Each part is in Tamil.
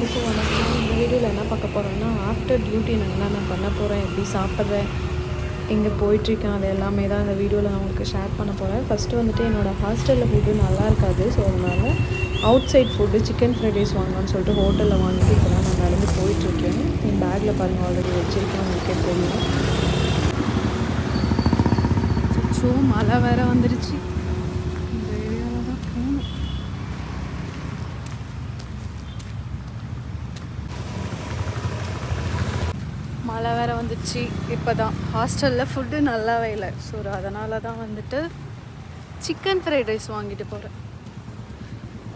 எல்லாருக்கும் வணக்கம் இந்த வீடியோவில் என்ன பார்க்க போகிறோன்னா ஆஃப்டர் டியூட்டி நான் நான் பண்ண போகிறேன் எப்படி சாப்பிட்றேன் எங்கே போயிட்டுருக்கேன் அது எல்லாமே தான் இந்த வீடியோவில் நான் உங்களுக்கு ஷேர் பண்ண போகிறேன் ஃபஸ்ட்டு வந்துட்டு என்னோடய ஹாஸ்டலில் ஃபுட்டு நல்லா இருக்காது ஸோ அதனால் outside food chicken fried rice வாங்கலாம்னு சொல்லிட்டு ஹோட்டலில் வாங்கிட்டு இப்போ தான் நான் நடந்து போயிட்டுருக்கேன். என் பேக்கில் பாருங்கள் ஆல்ரெடி வச்சுருக்கேன் உங்களுக்கே தெரியும். ஸோ மழை வேறு வந்துருச்சு இந்த ஏரியாவில் தான் போகணும் மழை வேறு வந்துச்சு. இப்போ தான் ஹாஸ்டலில் ஃபுட்டு நல்லாவே இல்லை. ஸோ அதனால தான் வந்துட்டு சிக்கன் ஃப்ரைட் ரைஸ் வாங்கிட்டு போகிறேன்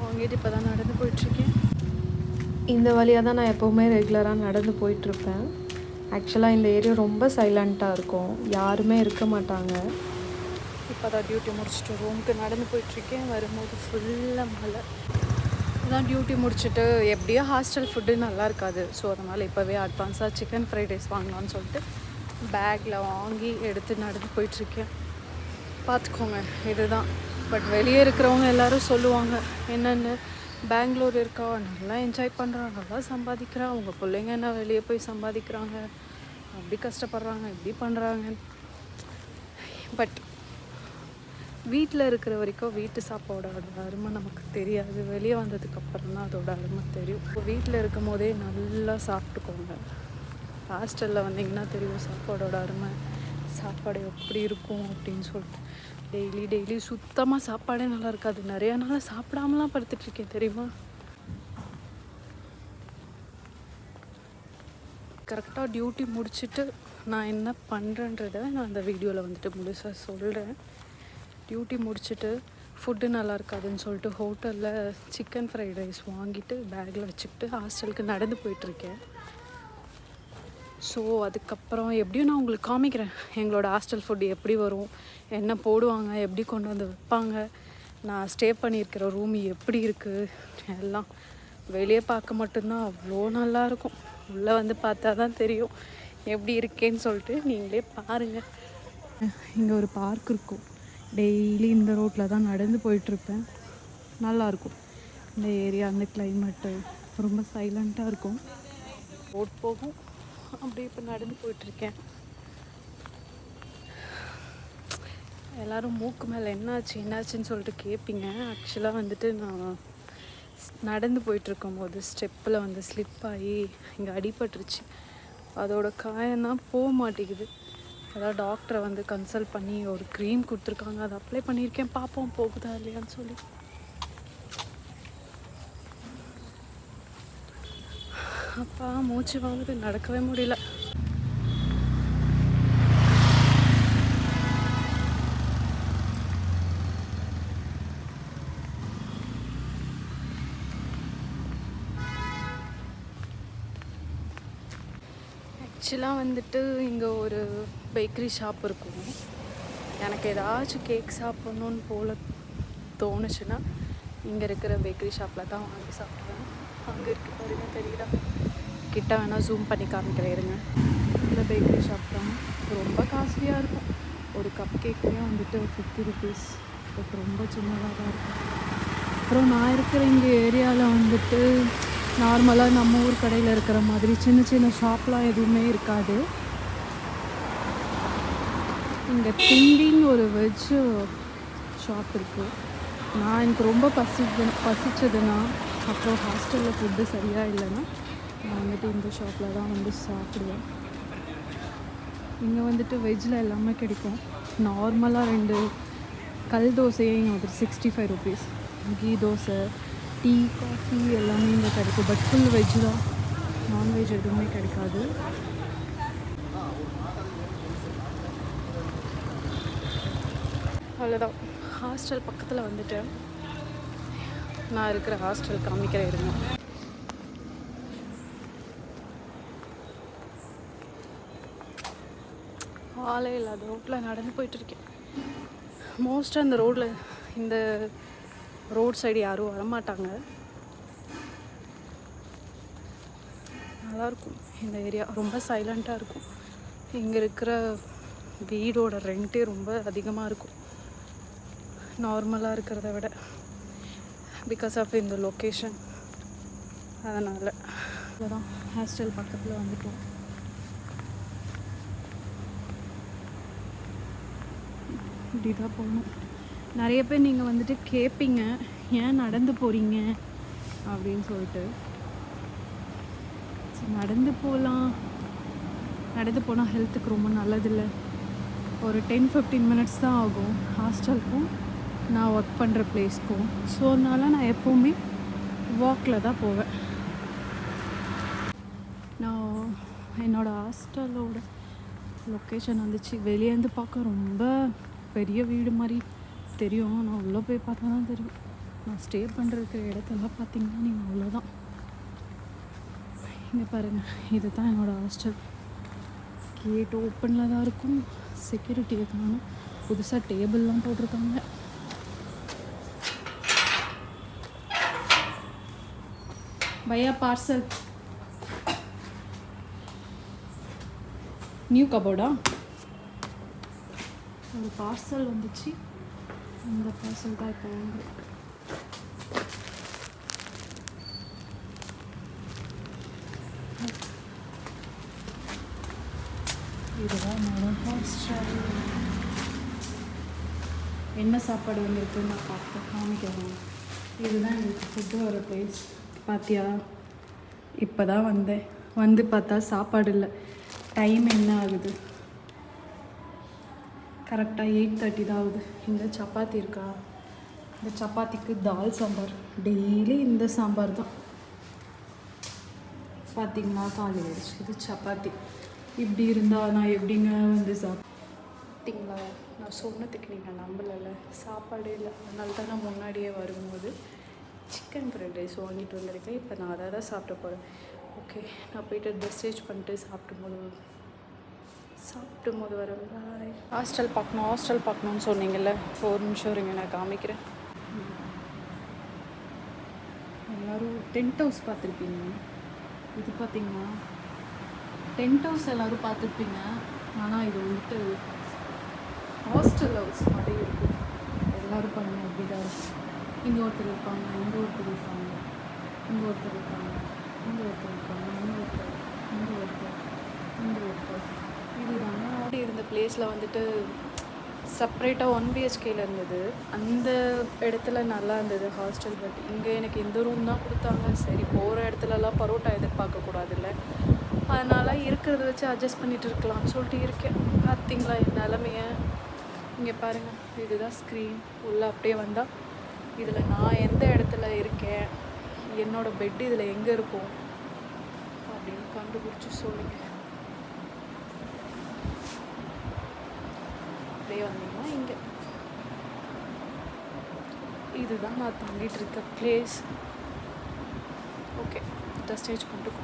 வாங்கிட்டு இப்போ தான் நடந்து போயிட்டுருக்கேன். இந்த வழியாக தான் நான் எப்போவுமே ரெகுலராக நடந்து போயிட்டுருப்பேன். ஆக்சுவலாக இந்த ஏரியா ரொம்ப சைலண்ட்டாக இருக்கும். யாருமே இருக்க மாட்டாங்க. இப்போ தான் டியூட்டி முடிச்சுட்டு ரூமுக்கு நடந்து போயிட்டுருக்கேன். வரும்போது ஃபுல்லாக மழை. அதான் டியூட்டி முடிச்சுட்டு எப்படியோ ஹாஸ்டல் ஃபுட்டு நல்லா இருக்காது. ஸோ அதனால் இப்போவே அட்வான்ஸாக சிக்கன் ஃப்ரைட் ரைஸ் வாங்கலாம்னு சொல்லிட்டு பேக்கில் வாங்கி எடுத்து நடந்து போயிட்டுருக்கேன். பார்த்துக்கோங்க இதுதான். பட் வெளியே இருக்கிறவங்க எல்லோரும் சொல்லுவாங்க என்னென்னு? பெங்களூர் இருக்கா? நல்லா என்ஜாய் பண்ணுறான் நல்லா சம்பாதிக்கிறான். அவங்க பிள்ளைங்க என்ன வெளியே போய் சம்பாதிக்கிறாங்க? அப்படி கஷ்டப்படுறாங்க இப்படி பண்ணுறாங்க பட் வீட்டில் இருக்கிற வரைக்கும் வீட்டு சாப்பாடோட அருமை நமக்கு தெரியாது. வெளியே வந்ததுக்கப்புறம் தான் அதோட அருமை தெரியும். இப்போ வீட்டில் இருக்கும் போதே நல்லா சாப்பிட்டுக்கோங்க. ஹாஸ்டலில் வந்தீங்கன்னா தெரியும் சாப்பாடோட அருமை. சாப்பாடு எப்படி இருக்கும் அப்படின்னு சொல்லிட்டு. டெய்லி டெய்லி சுத்தமாக சாப்பாடே நல்லா இருக்காது. நிறைய நாள் சாப்பிடாமலாம் படுத்துட்ருக்கேன் தெரியுமா? கரெக்டாக டியூட்டி முடிச்சுட்டு நான் என்ன பண்ணுறேன்றதை நான் அந்த வீடியோவில் வந்துட்டு முழுசாக சொல்கிறேன் டியூட்டி முடிச்சுட்டு ஃபுட்டு நல்லா இருக்காதுன்னு சொல்லிட்டு ஹோட்டலில் சிக்கன் ஃப்ரைட் ரைஸ் வாங்கிட்டு பேக்கில் வச்சுக்கிட்டு ஹாஸ்டலுக்கு நடந்து போயிட்டுருக்கேன் ஸோ அதுக்கப்புறம் எப்படியும் நான் உங்களுக்கு காமிக்கிறேன். எங்களோட ஹாஸ்டல் ஃபுட் எப்படி வரும் என்ன போடுவாங்க எப்படி கொண்டு வந்து வைப்பாங்க நான் ஸ்டே பண்ணியிருக்கிற ரூம் எப்படி இருக்குது எல்லாம் வெளியே பார்க்க மட்டும்தான் அவ்வளோ நல்லாயிருக்கும் உள்ளே வந்து பார்த்தா தான் தெரியும் எப்படி இருக்கேன்னு சொல்லிட்டு நீங்களே பாருங்கள் இங்கே ஒரு பார்க் இருக்கும். டெய்லி இந்த ரோட்டில் தான் நடந்து போயிட்டுருப்பேன். நல்லாயிருக்கும் இந்த ஏரியா அந்த கிளைமேட்டு ரொம்ப சைலண்ட்டாக இருக்கும். ரோட் போகும். அப்படியே இப்போ நடந்து போயிட்டுருக்கேன். எல்லோரும் மூக்கு மேலே என்னாச்சு என்னாச்சுன்னு சொல்லிட்டு கேட்பீங்க ஆக்சுவலாக வந்துட்டு நான் நடந்து போயிட்டுருக்கும் போது ஸ்டெப்பில் வந்து ஸ்லிப் ஆகி இங்கே அடிபட்டுருச்சு. அதோட காயம்தான் போக மாட்டேங்குது. ஏதாவது டாக்டரை வந்து கன்சல்ட் பண்ணி ஒரு க்ரீம் கொடுத்துருக்காங்க. அதை அப்ளை பண்ணியிருக்கேன். பார்ப்போம் போகுதா இல்லையான்னு சொல்லி. அப்பா மூச்சு வாங்குது. நடக்கவே முடியல. ஆக்சுவலாக வந்துட்டு இங்கே ஒரு பேக்கரி ஷாப் இருக்கும். எனக்கு ஏதாச்சும் கேக் சாப்பிட்ணுன்னு போல தோணுச்சுன்னா இங்கே இருக்கிற பேக்கரி ஷாப்பில் தான் வாங்கி சாப்பிடுவேன். அங்கே இருக்க பாருங்க தெரியுதா கிட்ட வேணால் ஜூம் பண்ணி காமிக்கிறேன் இருங்க. இந்த பேக்கரி ஷாப் தான். ரொம்ப காஸ்ட்லியாக இருக்கும். ஒரு கப் கேக்குமே வந்துட்டு ஒரு ஃபிஃப்டி ருபீஸ் பட் ரொம்ப சின்னதாக தான் இருக்கும். அப்புறம் நான் இருக்கிற இங்கே ஏரியாவில் வந்துட்டு நார்மலாக நம்ம ஊர் கடையில் இருக்கிற மாதிரி சின்ன சின்ன ஷாப்லாம் எதுவுமே இருக்காது. இங்கே திண்டின்னு ஒரு வெஜ் ஷாப் இருக்குது நான் எனக்கு ரொம்ப பசி பசிச்சதுன்னா அப்புறம் ஹாஸ்டலில் ஃபுட்டு சரியாக இல்லைன்னா நான் வந்துட்டு இந்த ஷாப்பில் தான் வந்து சாப்பிடுவேன். இங்கே வந்துட்டு வெஜ்ஜில் எல்லாமே கிடைக்கும். நார்மலாக ரெண்டு கல் தோசையே இங்கே வந்துட்டு sixty five rupees ghee dosa tea coffee எல்லாமே இங்கே கிடைக்கும். பட் ஃபுல் வெஜ் தான். நான்வெஜ் எதுவுமே கிடைக்காது. அவ்வளோதான் ஹாஸ்டல் பக்கத்தில் வந்துட்டு நான் இருக்கிற ஹாஸ்டல் காமிக்கிற இருங்க. ஆளே இல்லாத ரோட்டில் நடந்து போயிட்டுருக்கேன் மோஸ்ட்டாக இந்த ரோட்டில் இந்த ரோட் சைடு யாரும் வரமாட்டாங்க. நல்லாயிருக்கும் இந்த ஏரியா ரொம்ப சைலண்ட்டாக இருக்கும். இங்கே இருக்கிற வீடோட ரெண்ட்டே ரொம்ப அதிகமாக இருக்கும். நார்மலாக இருக்கிறத விட பிகாஸ் ஆஃப் இந்த லொக்கேஷன் அதனால். அதான் ஹாஸ்டல் பக்கத்தில் வந்துட்டோம். இப்படி தான் போகணும். நிறைய பேர் நீங்கள் வந்துட்டு கேட்பீங்க ஏன் நடந்து போகிறீங்க அப்படின்னு சொல்லிட்டு. நடந்து போகலாம் நடந்து போனால் ஹெல்த்துக்கு ரொம்ப நல்லதில்லை. ஒரு டென் ஃபிஃப்டீன் மினிட்ஸ் தான் ஆகும். ஹாஸ்டலுக்கும் நான் ஒர்க் பண்ணுற பிளேஸ்க்கும் ஸோ அதனால் நான் எப்போவுமே வாக்கில் தான் போவேன். நான் என்னோடய ஹாஸ்டலோட லொக்கேஷன் வந்துச்சு. வெளியேருந்து பார்க்க ரொம்ப பெரிய வீடு மாதிரி தெரியும். நான் உள்ளே போய் பார்த்தா தான் தெரியும். நான் ஸ்டே பண்ணுறதுக்கு இடத்தெல்லாம் பார்த்தீங்கன்னா நீங்கள் அவ்வளோதான் இங்கே பாருங்கள் இது தான் என்னோடய ஹாஸ்டல் கேட் ஓப்பனில் தான் இருக்கும். செக்யூரிட்டியை காணும். புதுசாக டேபிள்லாம் போட்டிருக்காங்க. பையா பார்சல் நியூ கபோர்டா ஒரு பார்சல் வந்துச்சு. இந்த பார்சல் தான் இப்போ வந்து இதுதான் என்னோட ஹாஸ்டல் என்ன சாப்பாடு வந்திருக்குன்னு நான் பார்த்து காமிக்கிறேன். இதுதான் எங்களுக்கு ஃபுட்டு வர பிளேஸ் பாத்தியா இப்போ தான் வந்தேன். வந்து பார்த்தா சாப்பாடு இல்லை. டைம் என்ன ஆகுது? கரெக்டாக எயிட் தேர்ட்டி தான் ஆகுது. இந்த சப்பாத்தி இருக்கா? இந்த சப்பாத்திக்கு தால் சாம்பார். டெய்லி இந்த சாம்பார் தான். பார்த்திங்கன்னா காலி ஆயிடுச்சு இது சப்பாத்தி. இப்படி இருந்தால் நான் எப்படிங்க வந்து சாப்பிட்டீங்களா நான் சொன்னதுக்கு நீங்கள் நம்பலைல்ல. சாப்பாடு இல்லை. அதனால தான் நான் முன்னாடியே வரும்போது சிக்கன் ஃப்ரைட் ரைஸ் வாங்கிட்டு வந்திருக்கேன். இப்போ நான் அதை தான் சாப்பிட போகிறேன் ஓகே. நான் போயிட்டு ட்ரெஸ் சேஞ்ச் பண்ணிட்டு சாப்பிடும் போது சாப்பிடும் போது வரேன். பாய் ஹாஸ்டல் பார்க்கணும் ஹாஸ்டல் பார்க்கணும்னு சொன்னீங்கல்ல? ஒரு நிமிஷம் இருங்க நான் காமிக்கிறேன். எல்லோரும் டென்ட் ஹவுஸ் பார்த்துருப்பீங்க. இது பார்த்தீங்கன்னா டென்ட் ஹவுஸ் எல்லோரும் பார்த்துருப்பீங்க. ஆனால் இது வந்துட்டு ஹாஸ்டல் ஹவுஸ் மாதிரி இருக்குது எல்லோரும் பாருங்க அப்படி தான் இருக்கும் இங்கே ஒருத்தர் இருப்பாங்க இங்கே ஒருத்தர் இருப்பாங்க இங்கே ஒருத்தர் இருப்பாங்க இங்கே ஒருத்தர் இருப்பாங்க இங்கே ஒருத்தர் இங்கே ஒருத்தர் இங்கே ஒருத்தர். இதுதாங்க. அப்படி இருந்த பிளேஸில் வந்துட்டு செப்ரேட்டாக ஒன் பிஹெச்கேயில் இருந்தது. அந்த இடத்துல நல்லா இருந்தது ஹாஸ்டல் பட் இங்கே எனக்கு இந்த ரூம் தான் கொடுத்தாங்க. சரி போகிற இடத்துலலாம் பரோட்டா எதிர்பார்க்கக்கூடாதுல்ல. அதனால் இருக்கிறத வச்சு அட்ஜஸ்ட் பண்ணிட்டு இருக்கலாம்னு சொல்லிட்டு இருக்கேன். பார்த்தீங்களா என் நிலமைய? இங்கே பாருங்கள் இதுதான் ஸ்க்ரீன் உள்ளே அப்படியே வந்தால் இதில் நான் எந்த இடத்துல இருக்கேன்? என்னோடய பெட் இதில் எங்கே இருக்கும்? அப்படின்னு கண்டுபிடிச்சி சொல்லுங்கள் அப்படியே வந்தீங்கன்னா இங்கே. இதுதான் நான் தங்கிட்டு இருக்க பிளேஸ் ஓகே ட்ரெஸ் ஸ்டேஜ் பண்ணிட்டு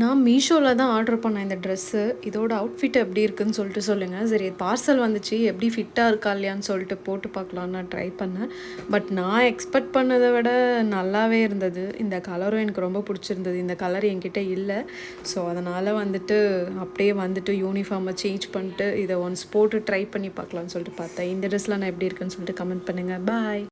நான் மீஷோவில் தான் ஆர்டர் பண்ணேன் இந்த ட்ரெஸ்ஸு இதோட அவுட்ஃபிட் எப்படி இருக்குன்னு சொல்லிட்டு சொல்லுங்கள் சரி பார்சல் வந்துச்சு. எப்படி ஃபிட்டாக இருக்கா இல்லையான்னு சொல்லிட்டு போட்டு பார்க்கலான்னு நான் ட்ரை பண்ணேன். பட் நான் எக்ஸ்பெக்ட் பண்ணதை விட நல்லாவே இருந்தது. இந்த கலரும் எனக்கு ரொம்ப பிடிச்சிருந்தது. இந்த கலர் என்கிட்ட இல்லை. ஸோ அதனால் வந்துட்டு அப்படியே வந்துட்டு யூனிஃபார்மை சேஞ்ச் பண்ணிட்டு இதை ஒன்ஸ் போட்டு ட்ரை பண்ணி பார்க்கலான்னு சொல்லிட்டு பார்த்தேன். இந்த ட்ரெஸ்லாம் நான் எப்படி இருக்குன்னு சொல்லிட்டு கமெண்ட் பண்ணுங்கள் பாய்